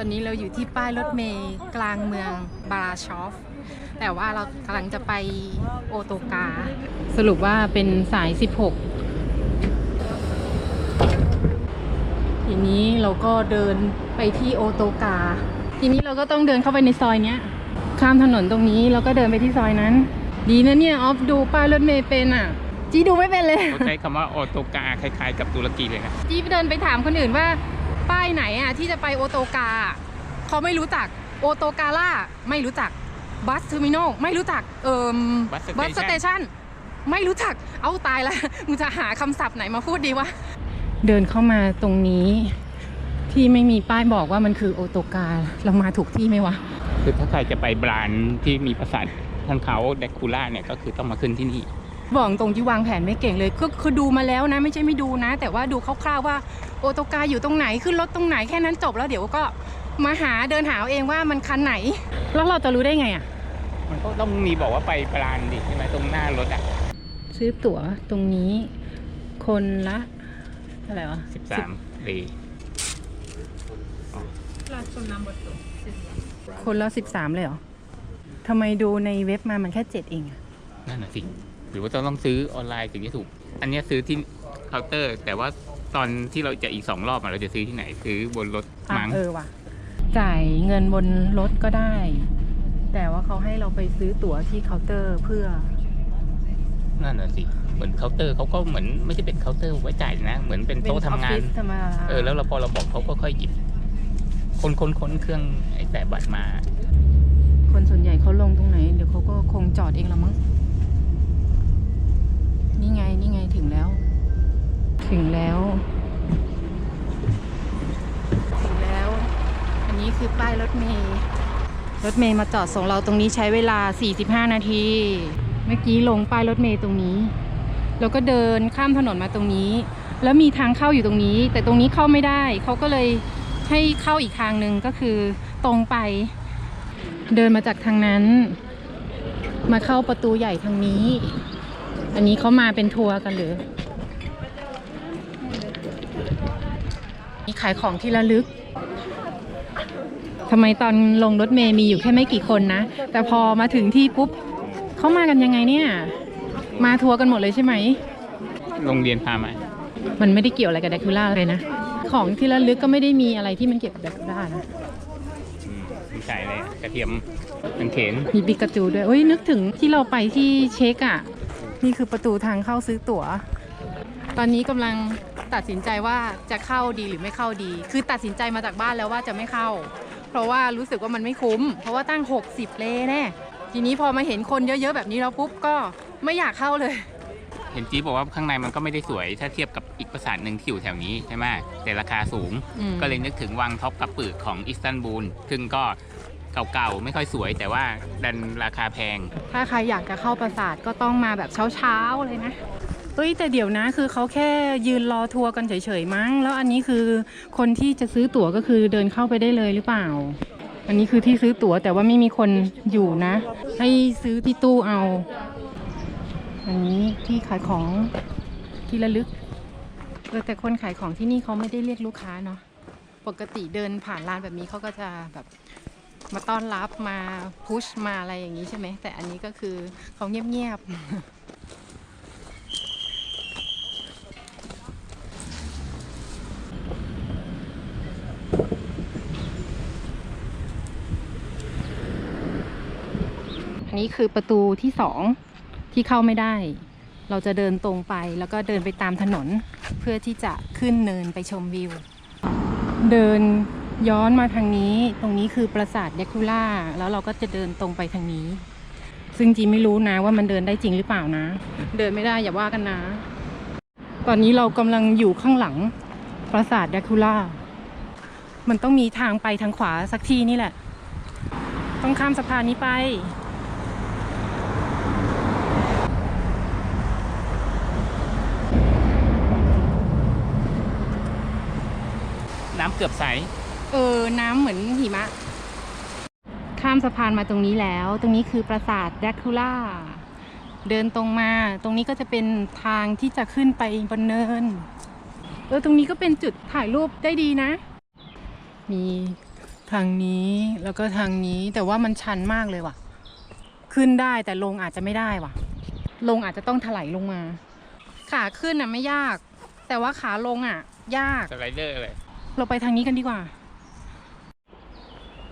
ตอนนี้เราอยู่ที่ป้ายรถเมล์กลางเมืองบาราชอฟ แต่ว่าเรากำลังจะไปโอโตกา สรุปว่าเป็นสาย 16 ทีนี้เราก็เดินไปที่โอโตกา ทีนี้เราก็ต้องเดินเข้าไปในซอยเนี้ย ข้ามถนนตรงนี้แล้วก็เดินไปที่ซอยนั้น ดีนะเนี่ยออฟดูป้ายรถเมล์เป็นอะจีดูไม่เป็นเลย เขาใช้คำว่าออโตกาคล้ายๆ กับตุรกีเลยนะจีเดินไปถามคนอื่นว่า ป้ายไหนอะที่จะไปโอโตกาเขาไม่รู้จักโอโตกาล่าไม่รู้จักบัสเทอร์มินอลไม่รู้จักเอ่ม Bus Station บัสสเตชันไม่รู้จักเอาตายละมึงจะหาคำศัพท์ไหนมาพูดดีวะ เดินเข้ามาตรงนี้ที่ไม่มีป้ายบอกว่ามันคือโอโตกาเรามาถูกที่ไหมวะ คือถ้าใครจะไปบรานที่มีปราสาทท่านเขาแดกคูล่าเนี่ยก็คือต้องมาขึ้นที่นี่ บอกตรงที่วางแผนไม่เก่งเลยก็คือดูมาแล้วนะไม่ใช่ไม่ดูนะ แต่ว่าดูคร่าวๆว่าโอโตกาอยู่ตรงไหนขึ้นรถตรงไหนแค่นั้นจบแล้วเดี๋ยวก็มาหาเดินหาเอาเองว่ามันคันไหน แล้วเราจะรู้ได้ไงอะ มันก็ต้องมีบอกว่าไปบรานดิใช่ไหมตรงหน้ารถอะ ซื้อตั๋วตรงนี้ คนละอะไรวะ13เลยคนละสิบสามเลยเหรอทำไมดูในเว็บมามันแค่เจ็ดเองอะนั่นน่ะสิ หรือว่าต้องต้องซื้อออนไลน์ถึงจะถูก อันเนี้ยซื้อที่เคาน์เตอร์ แต่ว่าตอนที่เราจะอีกสองรอบอะเราจะซื้อที่ไหนซื้อบนรถอะมั้งเออว่ะ จ่ายเงินบนรถก็ได้ แต่ว่าเขาให้เราไปซื้อตั๋วที่เคาน์เตอร์เพื่อ นั่นน่ะสิเหมือนเคาน์เตอร์เขาก็เหมือนไม่ใช่เป็นเคาน์เตอร์ไว้จ่ายนะ เหมือนเป็นโต๊ะทำงาเป็นออฟฟิศธรรมดาเออแล้วเราพอเราบอกเขาก็ค่อยหยิบ คนคนคนเครื่องไอ้แต่บัตรมา คนส่วนใหญ่เขาลงตรงไหน เดี๋ยวเขาก็คงจอดเองละมั้ง นี่ไง นี่ไงถึงแล้ว ถึงแล้ว ถึงแล้ว อันนี้คือป้ายรถเมย์รถเมย์มาจอดส่งเราตรงนี้ใช้เวลา 45 นาที เมื่อกี้ลงป้ายรถเมย์ตรงนี้ แล้วก็เดินข้ามถนนมาตรงนี้ แล้วมีทางเข้าอยู่ตรงนี้ แต่ตรงนี้เข้าไม่ได้ เขาก็เลยให้เข้าอีกทางหนึ่งก็คือตรงไป เดินมาจากทางนั้น มาเข้าประตูใหญ่ทางนี้ อันนี้เขามาเป็นทัวร์กันหรือ มีขายของที่ระลึกทำไมตอนลงรถเมย์มีอยู่แค่ไม่กี่คนนะ แต่พอมาถึงที่ปุ๊บเขามากันยังไงเนี่ย มาทัวร์กันหมดเลยใช่ไหม โรงเรียนพามา มันไม่ได้เกี่ยวอะไรกับแดคูล่าเลยนะ ของที่ระลึกก็ไม่ได้มีอะไรที่มันเกี่ยวกับแดคูล่านะอืมมีใส่อะไรอะกระเทียมกางเขนมีปิกาจูด้วยเอ้ยนึกถึงที่เราไปที่เช็คอะ่ะ นี่คือประตูทางเข้าซื้อตั๋ว ตอนนี้กำลังตัดสินใจว่าจะเข้าดีหรือไม่เข้าดี คือตัดสินใจมาจากบ้านแล้วว่าจะไม่เข้า เพราะว่ารู้สึกว่ามันไม่คุ้ม เพราะว่าตั้ง 60 เลแน่ทีนี้พอมาเห็นคนเยอะๆแบบนี้แล้วปุ๊บก็ไม่อยากเข้าเลย เห็นจี๊บบอกว่าข้างในมันก็ไม่ได้สวย ถ้าเทียบกับอีกปราสาทหนึ่งที่อยู่แถวนี้ใช่ไหมแต่ราคาสูงอืมก็เลยนึกถึงวังท็อปกับปึกของอิสตันบูลซึ่งก็ เก่าๆ ไม่ค่อยสวยแต่ว่าดันราคาแพง ถ้าใครอยากจะเข้าปราสาทก็ต้องมาแบบเช้าๆเลยนะเฮ้ยแต่เดี๋ยวนะคือเขาแค่ยืนรอทัวร์กันเฉยๆมั้ง แล้วอันนี้คือคนที่จะซื้อตั๋วก็คือเดินเข้าไปได้เลยหรือเปล่า อันนี้คือที่ซื้อตั๋วแต่ว่าไม่มีคนอยู่นะ ให้ซื้อที่ตู้เอา อันนี้ที่ขายของที่ระลึกเออแต่คนขายของที่นี่เขาไม่ได้เรียกลูกค้าเนาะปกติเดินผ่านร้านแบบนี้เขาก็จะแบบ มาต้อนรับมาพุชมาอะไรอย่างนี้ใช่ไหม แต่อันนี้ก็คือเขาเงียบๆ อันนี้คือประตูที่สองที่เข้าไม่ได้ เราจะเดินตรงไปแล้วก็เดินไปตามถนนเพื่อที่จะขึ้นเนินไปชมวิว เดิน ย้อนมาทางนี้ ตรงนี้คือปราสาทเดคูล่า แล้วเราก็จะเดินตรงไปทางนี้ ซึ่งจีไม่รู้นะว่ามันเดินได้จริงหรือเปล่านะ เดินไม่ได้อย่าว่ากันนะ ตอนนี้เรากำลังอยู่ข้างหลังปราสาทเดคูล่า มันต้องมีทางไปทางขวาสักที่นี่แหละ ต้องข้ามสะพานนี้ไป น้ำเกือบใส เออ น้ำเหมือนหิมะ ข้ามสะพานมาตรงนี้แล้ว ตรงนี้คือปราสาทแดคูล่า เดินตรงมา ตรงนี้ก็จะเป็นทางที่จะขึ้นไปบนเนิน เออ ตรงนี้ก็เป็นจุดถ่ายรูปได้ดีนะ มีทางนี้แล้วก็ทางนี้แต่ว่ามันชันมากเลยว่ะ ขึ้นได้แต่ลงอาจจะไม่ได้ว่ะ ลงอาจจะต้องถลายลงมา ขาขึ้นอะไม่ยาก แต่ว่าขาลงอะ ยากสไลเดอร์เลยเราไปทางนี้กันดีกว่า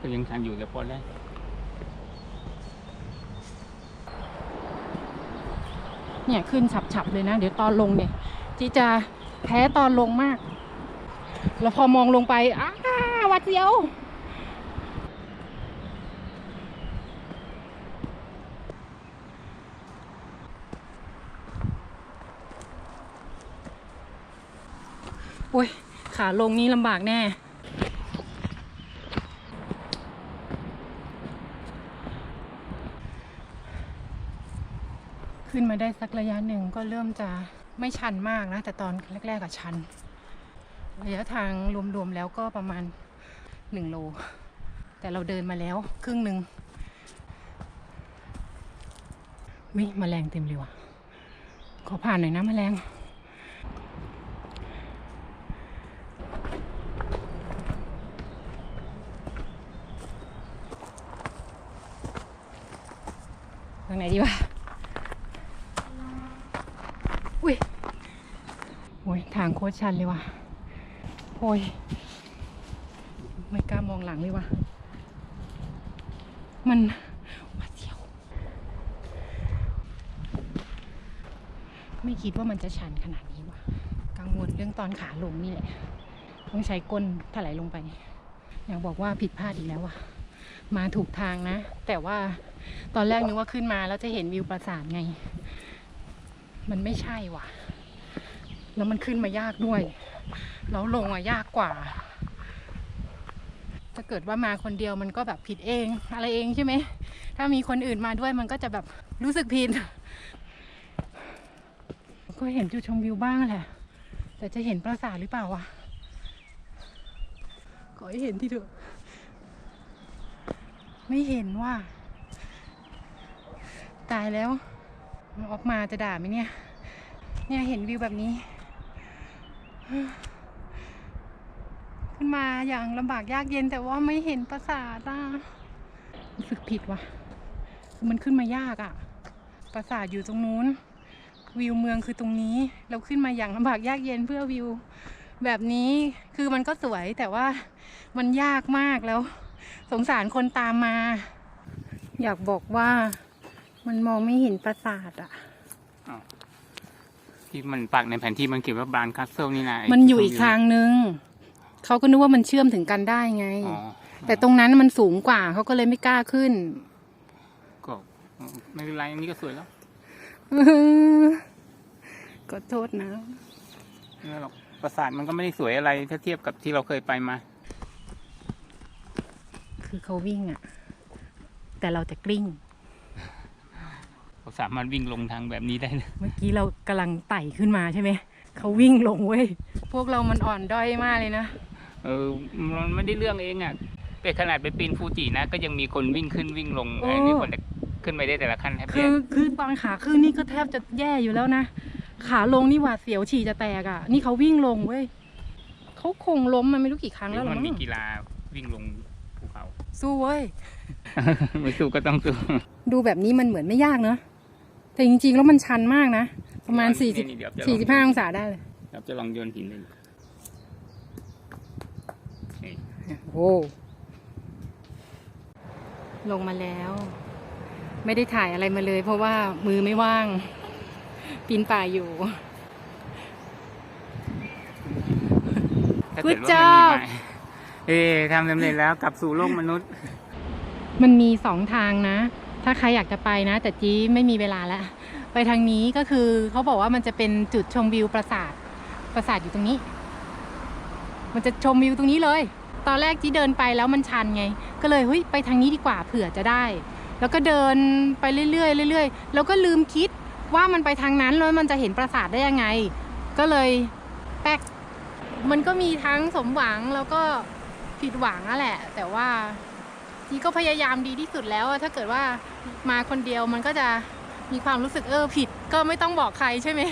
ก็ยังชันอยู่แต่พอแล้วเนี่ยขึ้นฉับๆเลยนะ เดี๋ยวตอนลงเนี่ยจีจะแพ้ตอนลงมาก แล้วพอมองลงไปอ้าวัดเสียวโอ้ยขาลงนี่ลำบากแน่ ขึ้นมาได้สักระยะหนึ่งก็เริ่มจะไม่ชันมากนะ แต่ตอนแรกๆอะชัน ระยะทางรวมๆแล้วก็ประมาณหนึ่งโล แต่เราเดินมาแล้วครึ่งหนึ่งวิมแมลงเต็มเลยว่ะ ขอผ่านหน่อยนะแมลงทางไหนดีวะ อุ้ยโอ้ย ทางโคตรชันเลยว่ะโอ้ย ไม่กล้ามองหลังเลยว่ะ มันวัดเสียว ไม่คิดว่ามันจะชันขนาดนี้ว่ะ กังวลเรื่องตอนขาลงนี่แหละ ต้องใช้ก้นถลายลงไป อยากบอกว่าผิดพลาดอีกแล้วว่ะ มาถูกทางนะ แต่ว่าตอนแรกนึกว่าขึ้นมาแล้วจะเห็นวิวปราสาทไง มันไม่ใช่ว่ะ แล้วมันขึ้นมายากด้วย แล้วลงอะยากกว่า ถ้าเกิดว่ามาคนเดียวมันก็แบบผิดเองอะไรเองใช่ไหม ถ้ามีคนอื่นมาด้วยมันก็จะแบบรู้สึกผิด ก็เห็นจุดชมวิวบ้างแหละ แต่จะเห็นปราสาทหรือเปล่าวะ ขอให้เห็นที่เถอะ ไม่เห็นว่า ตายแล้วออกมาจะด่าไหมเนี่ย เนี่ยเห็นวิวแบบนี้ ขึ้นมาอย่างลำบากยากเย็นแต่ว่าไม่เห็นปราสาทอะรู้สึกผิดว่ะ มันขึ้นมายากอะ ปราสาทอยู่ตรงนู้น วิวเมืองคือตรงนี้ เราขึ้นมาอย่างลำบากยากเย็นเพื่อวิว แบบนี้คือมันก็สวยแต่ว่ามันยากมากแล้ว สงสารคนตามมา อยากบอกว่ามันมองไม่เห็นปราสาทอะ ที่มันปักในแผนที่มันเขียนว่าบรานคัสเซิลนี่นะไมันอยู่อีกทางนึง เขาก็นึกว่ามันเชื่อมถึงกันได้ไง อ๋อแต่ตรงนั้นมันสูงกว่าเขาก็เลยไม่กล้าขึ้น ก็ไม่เป็นไรอันนี้ก็สวยแล้วก็โทษนะ ไม่หรอกปราสาทมันก็ไม่ได้สวยอะไรถ้าเทียบกับที่เราเคยไปมา คือเขาวิ่งอะแต่เราจะกลิ้ง เราสามารถวิ่งลงทางแบบนี้ได้นะเมื่อกี้เรากำลังไต่ขึ้นมาใช่ไหม เขาวิ่งลงเว้ย พวกเรามันอ่อนด้อยมากเลยนะ เออมันไม่ได้เรื่องเองอะแต่ขนาดไปปีนฟูจินะ ก็ยังมีคนวิ่งขึ้นวิ่งลงโอ้ ไอ้นี่คนละขึ้นไปได้แต่ละขั้นแทบคืแย่อคือตอนขาขึ้นนี่ก็แทบจะแย่อยู่แล้วนะ ขาลงนี่หวาดเสียวฉี่จะแตกอะ นี่เขาวิ่งลงเว้ยเขาคงล้มมาไม่รู้กี่ครั้งแล้วหรอมันมั้มีงกีฬาวิ่งลงภูเขา สู้เว้ย ไม่สู้ก็ต้องสู้ ดูแบบนี้มันเหมือนไม่ยากเนอะ แต่จริงๆแล้วมันชันมากนะ ประมาณสี่สิบนี่เดี๋ยวจะลองสี่สิบห้าองศาได้เลยครับจะลองโยนหินเลยนี่โอ้ลงมาแล้ว ไม่ได้ถ่ายอะไรมาเลย เพราะว่ามือไม่ว่าง ปีนป่ายอยู่ถ้าเกิด Good ว่ามันมี job ไม้เอ๊ทำสำเร็จแล้วกลับสู่โลกมนุษย์ มันมีสองทางนะ ถ้าใครอยากจะไปนะ แต่จี้ไม่มีเวลาแล้ว ไปทางนี้ก็คือเขาบอกว่ามันจะเป็นจุดชมวิวปราสาทปราสาทอยู่ตรงนี้ มันจะชมวิวตรงนี้เลย ตอนแรกจี้เดินไปแล้วมันชันไง ก็เลยเฮ้ยไปทางนี้ดีกว่าเผื่อจะได้ แล้วก็เดินไปเรื่อยๆเรื่อยๆแล้วก็ลืมคิดว่ามันไปทางนั้นแล้วมันจะเห็นปราสาทได้ยังไง ก็เลยแป๊กมันก็มีทั้งสมหวังแล้วก็ผิดหวังอะแหละ แต่ว่า จีก็พยายามดีที่สุดแล้วอะถ้าเกิดว่ามาคนเดียวมันก็จะมีความรู้สึกเออผิดก็ไม่ต้องบอกใครใช่ไหม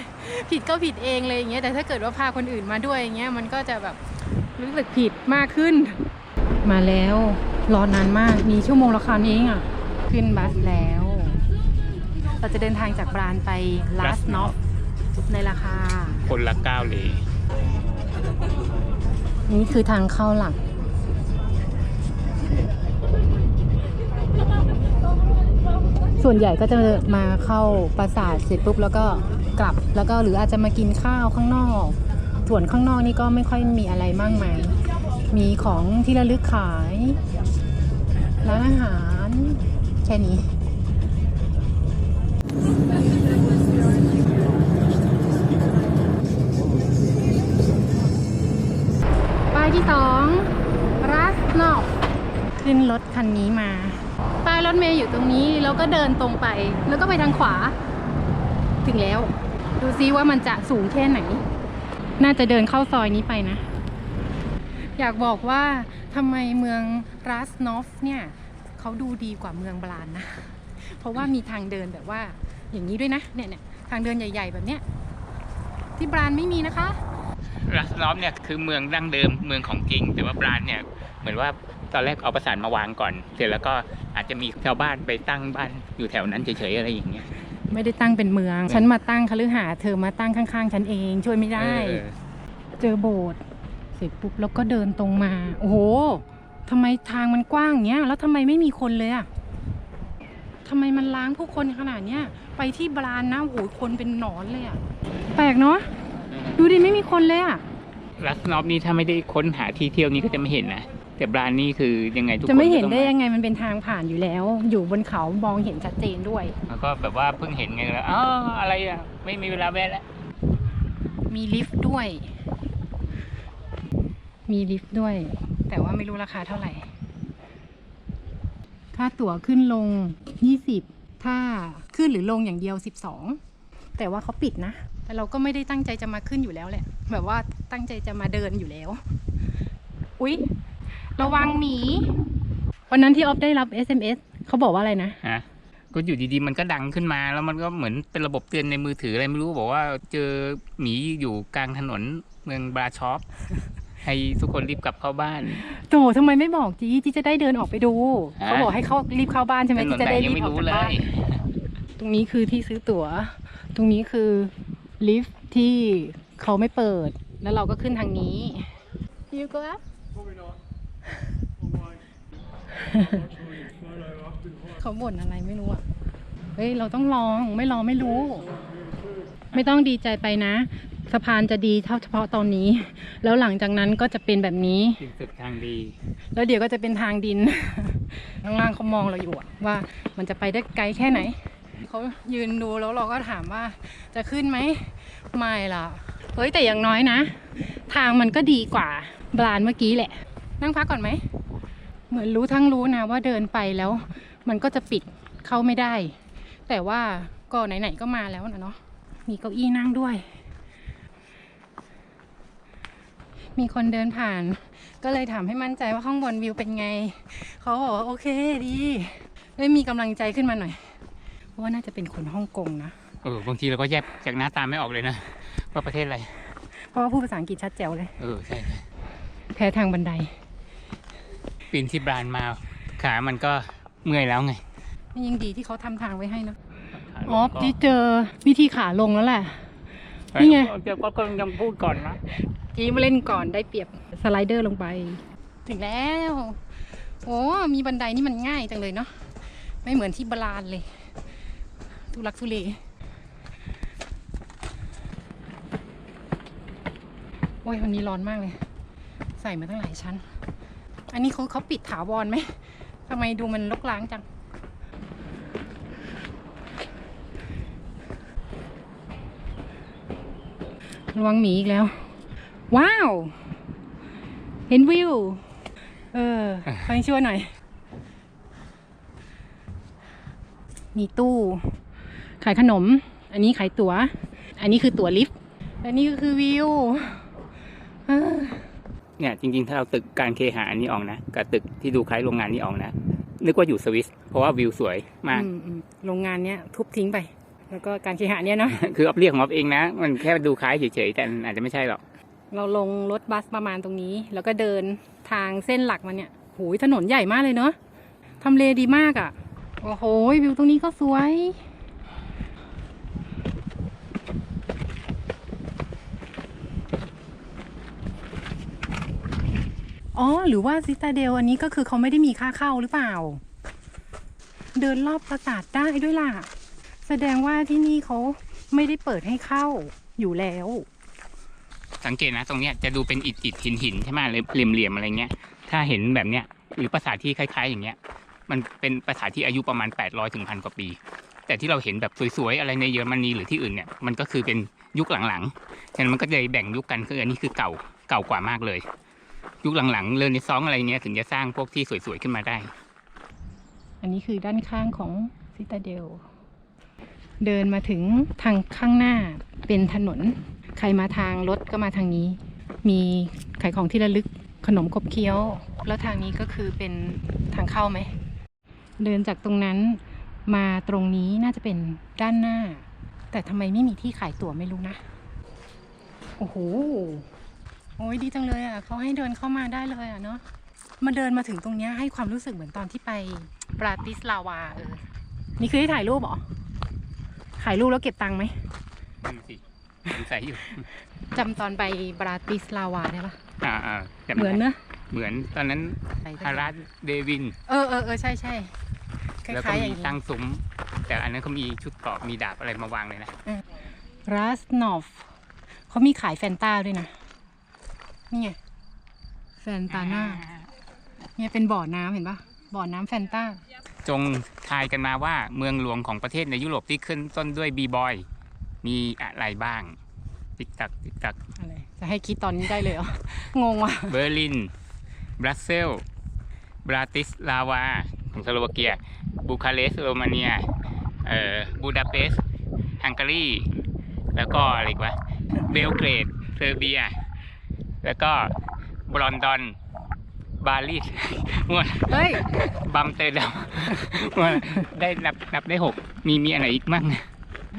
ผิดก็ผิดเองเลยอย่างเงี้ยแต่ถ้าเกิดว่าพาคนอื่นมาด้วยอย่างเงี้ยมันก็จะแบบรู้สึกผิดมากขึ้น มาแล้วรอนานมากมีชั่วโมงละคันเองอะ ขึ้นบัสแล้ว เราจะเดินทางจากบรานไปลาสนอฟในราคา คนละเก้าเลยนี่คือทางเข้าหลัก ส่วนใหญ่ก็จะมาเข้าปราสาทเสร็จปุ๊บแล้วก็กลับแล้วก็หรืออาจจะมากินข้าวข้างนอก ส่วนข้างนอกนี่ก็ไม่ค่อยมีอะไรมากมายมีของที่ระลึกขายร้านอาหารแค่นี้ป้ายที่สองรัสนอกขึ้นรถคันนี้มา ป้ายรถเมย์อยู่ตรงนี้แล้วก็เดินตรงไป แล้วก็ไปทางขวา ถึงแล้ว ดูซิว่ามันจะสูงแค่ไหน น่าจะเดินเข้าซอยนี้ไปนะ อยากบอกว่าทำไมเมืองรัสนอฟเนี่ยเขาดูดีกว่าเมืองบรานนะ เพราะว่ามีทางเดินแบบว่าอย่างนี้ด้วยนะเนี่ยเนี่ยทางเดินใหญ่ ๆ แบบเนี้ยที่บรานไม่มีนะคะรัสนอฟเนี่ยคือเมืองดั้งเดิมเมืองของจริง แต่ว่าบรานเนี่ยเหมือนว่า ตอนแรกเอาประสานมาวางก่อน เสร็จแล้วก็อาจจะมีชาวบ้านไปตั้งบ้านอยู่แถวนั้นเฉยๆอะไรอย่างเงี้ยไม่ได้ตั้งเป็นเมือง ฉันมาตั้งคฤหาสน์เธอมาตั้งข้างๆ ฉันเองช่วยไม่ได้ เออเจอโบสถ์เสร็จปุ๊บแล้วก็เดินตรงมา โอ้โหทำไมทางมันกว้างอย่างเงี้ย แล้วทำไมไม่มีคนเลยอะทำไมมันล้างผู้คนขนาดเนี้ย ไปที่บรานนะโอ้โหคนเป็นหนอนเลยอะแปลกเนาะ ดูดิไม่มีคนเลยอะ รัสนอฟนี่ถ้าไม่ได้ค้นหาที่เที่ยวนี่ก็จะไม่เห็นนะ แต่บรานนี่คือยังไงทุกคนจะไม่เห็นก็ต้องได้ยังไงมันเป็นทางผ่านอยู่แล้ว อยู่บนเขามองเห็นชัดเจนด้วย แล้วก็แบบว่าเพิ่งเห็นไงแล้วอ๋ออะไรอะ ไม่มีเวลาแวะแล้ว มีลิฟต์ด้วย มีลิฟต์ด้วย แต่ว่าไม่รู้ราคาเท่าไหร่ ค่าตั๋วขึ้นลง 20 ถ้าขึ้นหรือลงอย่างเดียว 12 แต่ว่าเขาปิดนะ แต่เราก็ไม่ได้ตั้งใจจะมาขึ้นอยู่แล้วแหละ แบบว่าตั้งใจจะมาเดินอยู่แล้ว อุ๊ย ระวังหมี วันนั้นที่ออฟได้รับ SMS เขาบอกว่าอะไรนะ ฮะก็อยู่ดีๆ มันก็ดังขึ้นมา แล้วมันก็เหมือนเป็นระบบเตือนในมือถืออะไรไม่รู้บอกว่าเจอหมีอยู่กลางถนนเมืองบราชอปให้ทุกคนรีบกลับเข้าบ้าน โถทำไมไม่บอกจีที่จะได้เดินออกไปดู ฮะ เขาบอกให้เขารีบเข้าบ้านใช่ไหมถนนที่จะไหนได้ยัรีงบไม่ออกรู้จากเลบ้าน ย ตรงนี้คือที่ซื้อตั๋ว ตรงนี้คือลิฟท์ที่เขาไม่เปิด แล้วเราก็ขึ้นทางนี้ You go up Probably not. Online. เขาบ่นอะไรไม่รู้อะ เฮ้ย เราต้องลอง ไม่ลองไม่รู้ ไม่ต้องดีใจไปนะ สะพานจะดีเท่าเฉพาะตอนนี้ แล้วหลังจากนั้นก็จะเป็นแบบนี้สิ่งสุดทางดี แล้วเดี๋ยวก็จะเป็นทางดิน ข้างล่างเขามองเราอยู่อะว่ามันจะไปได้ไกลแค่ไหน เขายืนดูแล้วเราก็ถามว่าจะขึ้นไหม ไม่ล่ะ เฮ้ยแต่อย่างน้อยนะ ทางมันก็ดีกว่าบรานเมื่อกี้แหละ นั่งพักก่อนไหม เหมือนรู้ทั้งรู้นะว่าเดินไปแล้ว มันก็จะปิดเข้าไม่ได้ แต่ว่าก็ไหนๆก็มาแล้วนะเนาะมีเก้าอี้นั่งด้วย มีคนเดินผ่าน ก็เลยถามให้มั่นใจว่าข้างบนวิวเป็นไง เขาบอกว่าโอเคดีได้มีกำลังใจขึ้นมาหน่อย เพราะว่าน่าจะเป็นคนฮ่องกงนะเออบางทีเราก็แยกจากหน้าตาไม่ออกเลยนะ ว่าประเทศอะไร เพราะว่าพูดภาษาอังกฤษชัดแจ๋วเลย เออใช่ใช่แพ้ทางบันได ปีนที่บรานมาขามันก็เมื่อยแล้วไงนี่ยังดีที่เขาทำทางไว้ให้เนอะขาลงอ๋อก็ที่เจอวิธีขาลงแล้วแหละ นี่ไง เดี๋ยวก็กำลังจะพูดก่อนนะกี้มาเล่นก่อนได้เปรียบสไลเดอร์ลงไป ถึงแล้วโอ้มีบันไดนี่มันง่ายจังเลยเนาะไม่เหมือนที่บาลานเลย ทุลักทุเลโอ้ยวันนี้ร้อนมากเลย ใส่มาตั้งหลายชั้น อันนี้เขาเขาปิดถาวรไหมทำไมดูมันลกล้างจัง ระวังหมีอีกแล้ว ว้าว เห็นวิว เออคอยช่วยหน่อย มีตู้ ขายขนม อันนี้ขายตั๋ว อันนี้คือตั๋วลิฟต์และนี่ก็คือวิว เออ เนี่ยจริงๆ ถ้าเราตึกการเคหะอันนี้ออกนะกับตึกที่ดูคล้ายโรงงานนี้ออกนะนึกว่าอยู่สวิสเพราะว่าวิวสวยมากอืมอืมโรงงานเนี้ยทุบทิ้งไป แล้วก็การเคหะเนี้ยเนาะคือออฟเรียกของออฟเองนะ มันแค่ดูคล้ายเฉยๆแต่อาจจะไม่ใช่หรอก เราลงรถบัสประมาณตรงนี้ แล้วก็เดินทางเส้นหลักมันเนี่ยโหยถนนใหญ่มากเลยเนอะทำเลดีมากอะ่ะโอ้โหวิวตรงนี้ก็สวย อ๋อ หรือว่าซิตาเดลอันนี้ก็คือเขาไม่ได้มีค่าเข้าหรือเปล่า เดินรอบปราสาทได้ด้วยล่ะ แสดงว่าที่นี่เขาไม่ได้เปิดให้เข้าอยู่แล้ว สังเกตนะ ตรงเนี้ยจะดูเป็นอิฐอิฐหินหินใช่ไหมเหลี่ยมเหลี่ยมอะไรเงี้ย ถ้าเห็นแบบเนี้ยหรือปราสาทที่คล้ายๆ อย่างเงี้ย มันเป็นปราสาทที่อายุประมาณ 800ถึงพันกว่าปี แต่ที่เราเห็นแบบสวยๆอะไรในเยอรมนีหรือที่อื่นเนี่ยมันก็คือเป็นยุคหลังๆฉะนั้นมันก็เลยแบ่งยุคกันคืออันนี้คือเก่าเก่ากว่ามากเลย ยุคหลังๆเรนซองอะไรเงี้ยถึงจะสร้างพวกที่สวยๆขึ้นมาได้ อันนี้คือด้านข้างของซิตาเดล เดินมาถึงทางข้างหน้าเป็นถนน ใครมาทางรถก็มาทางนี้ มีขายของที่ระลึกขนมขบเคี้ยว แล้วทางนี้ก็คือเป็นทางเข้าไหม เดินจากตรงนั้นมาตรงนี้น่าจะเป็นด้านหน้า แต่ทำไมไม่มีที่ขายตั๋วไม่รู้นะ โอ้โห โอ้ยดีจังเลยอะเขาให้เดินเข้ามาได้เลยอะเนาะมาเดินมาถึงตรงเนี้ยให้ความรู้สึกเหมือนตอนที่ไปปราติสลาวาเออนี่คือให้ถ่ายรูปเหรอถ่ายรูปแล้วเก็บตังค์ไหมนั่นสิสงสัยอยู่ จำตอนไปปราติสลาวาได้ปะอ่าอ่าจำเหมือนเนอะเหมือนตอนนั้นไปฮารัสเดวิน เออเออเออใช่ใช่คแล้วก็ล้ายๆอมีย่างนี้ ตั้งซุ้ม แต่อันนั้นเขามีชุดเกราะมีดาบอะไรมาวางเลยนะ รัสนอฟเขามีขายแฟนตาด้วยนะ นี่ไงแฟนตาน่าเนี่ยเป็นบ่อน้ำเห็นปะบ่อน้ำแฟนตาจงทายกันมาว่าเมืองหลวงของประเทศในยุโรปที่ขึ้นต้นด้วยบีบอยมีอะไรบ้าง ติ๊กตักติ๊กตักอะไร จะให้คิดตอนนี้ได้เลยเหรอ งงว่ะ เบอร์ลิน บรัสเซลบราติสลาวา ของสโลวาเกีย บูคาเรสต์โรมาเนีย เอ่อ บูดาเปสต์ฮังการี แล้วก็อะไรอีกวะ เบลเกรด เซอร์เบีย แล้วก็บรอนดอน บาลีสมั่วเฮ้ย บัมเตอร์ดัมมั่วได้นับนับได้หกมีมีอะไรอีกมั่ง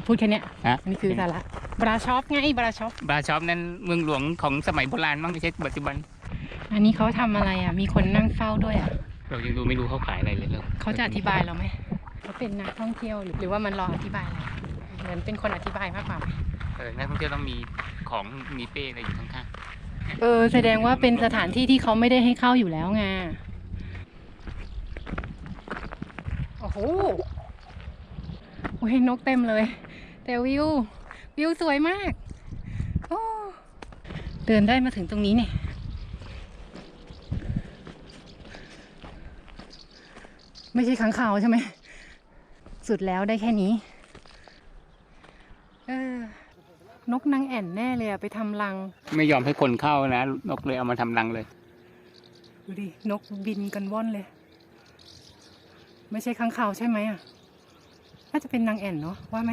พูดแค่เนี้ยฮะ อันนี้คือสาระบราชอปไงบราชอปบราชอปนั้นเมืองหลวงของสมัยโบราณมั้งไม่ใช่ปัจจุบัน อันนี้เขาทำอะไรอะ มีคนนั่งเฝ้าด้วยอะเรายังดูไม่รู้เขาขายอะไรเลยเลยเขาจะอธิบายเราไหมเขาเป็นนักท่องเที่ยวหรือหรือว่ามันรออธิบายอะไรเหมือนเป็นคนอธิบายมากกว่าไหมเออนักท่องเที่ยวต้องมีของมีเป้อะไรอยู่ข้าง เออ แสดงว่าเป็นสถานที่ที่เขาไม่ได้ให้เข้าอยู่แล้วไง โอ้โหโอ้ยนกเต็มเลย แต่วิว วิวสวยมาก โอ้เดินได้มาถึงตรงนี้เนี่ย ไม่ใช่ขังข่าวใช่ไหม สุดแล้วได้แค่นี้ เออ นกนางแอ่นแน่เลยอะไปทำรังๆไม่ยอมให้คนเข้านะ นกเลยเอามาทำรังเลย ดูดิ นกบินกันว่อนเลย ไม่ใช่ค้างคาวใช่ไหมอะ น่าจะเป็นนางแอ่นเนาะว่าไหม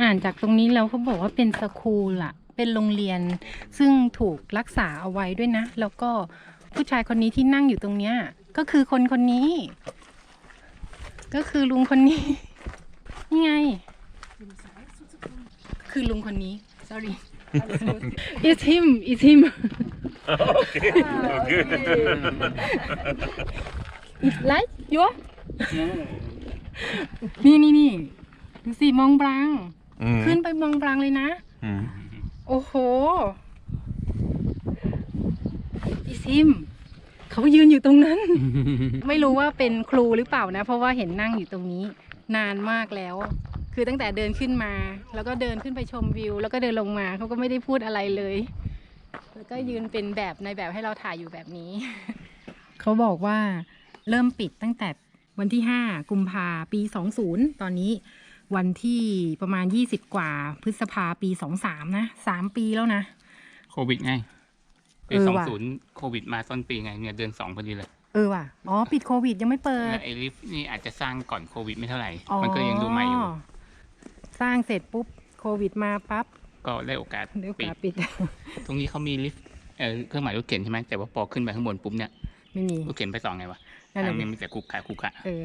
อ่านจากตรงนี้แล้วเขาบอกว่าเป็นสคูลอะเป็นโรงเรียน ซึ่งถูกรักษาเอาไว้ด้วยนะ แล้วก็ผู้ชายคนนี้ที่นั่งอยู่ตรงเนี้ย ก็คือคนคนนี้ ก็คือลุงคนนี้ นี่ไง คือลุงคนนี้ sorry it's him it's him okay. okay. It's like ยัวนี่นี่นี่ดูสิมองบลัง ขึ้นไปมองบลังเลยนะ Mm. โอ้โห อีซิม เขายืนอยู่ตรงนั้น ไม่รู้ว่าเป็นครูหรือเปล่านะ เพราะว่าเห็นนั่งอยู่ตรงนี้ นานมากแล้ว คือตั้งแต่เดินขึ้นมา แล้วก็เดินขึ้นไปชมวิว แล้วก็เดินลงมาเขาก็ไม่ได้พูดอะไรเลย แล้วก็ยืนเป็นแบบในแบบให้เราถ่ายอยู่แบบนี้ เขาบอกว่าเริ่มปิดตั้งแต่วันที่ 5 กุมภาปี 20 ตอนนี้วันที่ประมาณ 20 กว่าพฤษภาปี 23 นะ 3 ปีแล้วนะ โควิดไงปีเออสองว่ะศูนย์โควิดมาต้นปีไงเนี่ยเดือนสองพอดีเลยเออว่ะ อ๋อ ปิดโควิดยังไม่เปิด และไอลิฟต์นี่อาจจะสร้างก่อนโควิดไม่เท่าไหร่อ๋อมันก็ยังดูใหม่อยู่ สร้างเสร็จปุ๊บโควิดมาปั๊บก็ได้โอกาสเดี๋ยวปิดกาปิด ตรงนี้เขามีลิฟต์เออเครื่องหมายรถเข็นใช่ไหมแต่ว่าพอขึ้นไปข้างบนปุ๊บเนี่ยไม่มี รถเข็นไปสองไงวะนั่นแหทาละ งนี้มีแต่คุกคะคุกคะเออ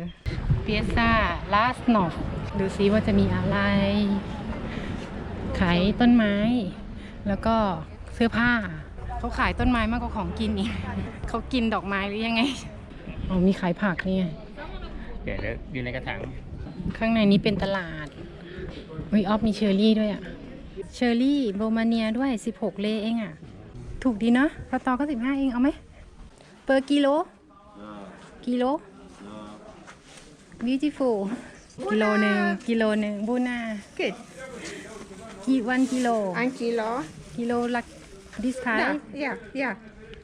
เปียซ่าลาสนอฟดูซิว่าจะมีอะไร ขายต้นไม้ แล้วก็เสื้อผ้า เขาขายต้นไม้มากกว่าของกินอีก เขากินดอกไม้หรือยังไงอ๋อมีขายผักนี่ไงเดี๋ยวแล้วอยู่ในกระถางข้างในนี้เป็นตลาด วิออฟมีเชอร์รี่ด้วยอะเชอร์รี่โรมาเนียด้วย 16 เลเองอะถูกดีเนาะสตอก็ 15 เอง เอาไหมเปอร์กิโล กิโล beautiful กิโลหนึ่งกิโลหนึ่งบูนา Good. กี่วันกิโล Un kilo. กิโลละดิสไท Yeah, yeah, yeah.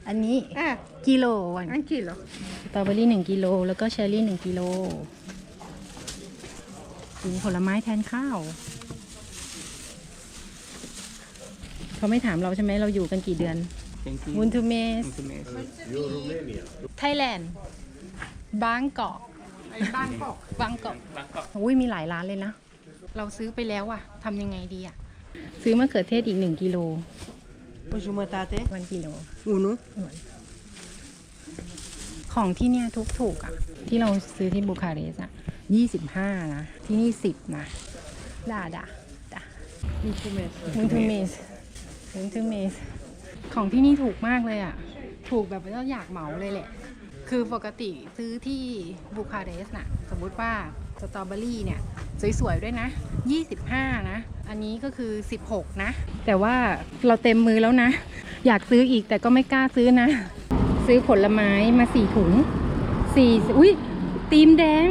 อันนี้ Ah, กิโลวัน un kilo. สตรอเบอรี่หนึ่งกิโลแล้วก็เชอร์รี่หนึ่งกิโล กินผลไม้แทนข้าว เขาไม่ถามเราใช่ไหมเราอยู่กันกี่เดือนเป็นที่มุนทูเมสมุนทูเมสไทยแลนด์บางกอก Bangkok. บางกอกบางกอกอุ้ยมีหลายร้านเลยนะ เราซื้อไปแล้วอะทำยังไงดีอะซื้อมะเขือเทศอีกหนึ่งกิโล Bonjour, matate. วันกิโล Uno. ของที่เนี่ยทุกถูกๆอะที่เราซื้อที่บูคาเรสต์อะ ยี่สิบห้านะ ที่นี่สิบนะด่าด่าด่า Mutumes. มึงทูเมสมึงทูเมสของที่นี่ถูกมากเลยอะถูกแบบว่าอยากเหมาเลยแหละ คือปกติซื้อที่บูคาเรสต์น่ะ สมมุติว่าสตรอเบอรี่เนี่ย สวย ๆ ด้วยนะ 25 นะ อันนี้ก็คือ 16 นะ แต่ว่าเราเต็มมือแล้วนะ อยากซื้ออีกแต่ก็ไม่กล้าซื้อนะ ซื้อผลไม้มาสี่ถุงสี่อุ้ยตีมแดง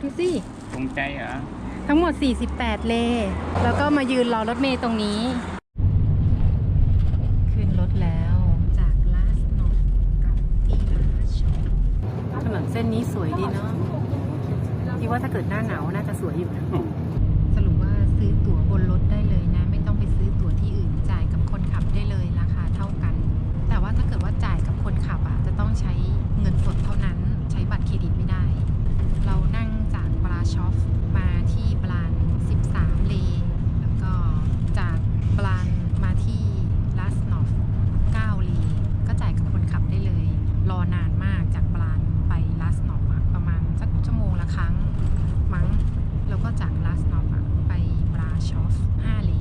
ดูสิตรงใจเหรอ ทั้งหมด 48 เล แล้วก็มายืนรอรถเมย์ตรงนี้ ขึ้นรถแล้วจากลาสนอกับทีลาชถนนเส้นนี้สวยดีเนาะ ที่ว่าถ้าเกิดหน้าหนาวน่าจะสวยอยู่นะรุปว่าซื้อตั๋วบนรถได้เลยนะ ไม่ต้องไปซื้อตั๋วที่อื่นจ่ายกับคนขับได้เลยราคาเท่ากัน แต่ว่าถ้าเกิดว่าจ่ายกับคนขับอะจะต้องใช้เงินสดเท่านั้น ใช้บัตรเครดิตไม่ได้ เรานั่งจากบราชอฟมาที่บราน 13 เล แล้วก็จากบรานมาที่ลาสนอฟ 9 เล ก็จ่ายกับคนขับได้เลย รอนานมากจากบรานไปลาสนอฟอะประมาณสักชั่วโมงละครั้ง มั้ง แล้วก็จากลาสนอฟอะไปบราชอฟ 5 เล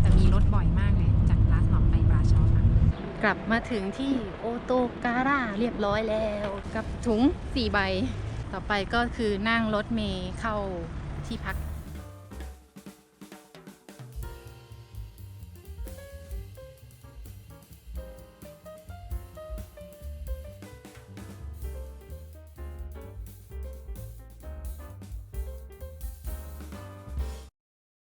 แต่มีรถบ่อยมากเลย จากลาสนอฟไปบราชอฟอะกลับมา ถึงที่โอโตการ่าเรียบร้อยแล้วกับถุง 4 ใบ ต่อไปก็คือนั่งรถเมย์เข้าที่พัก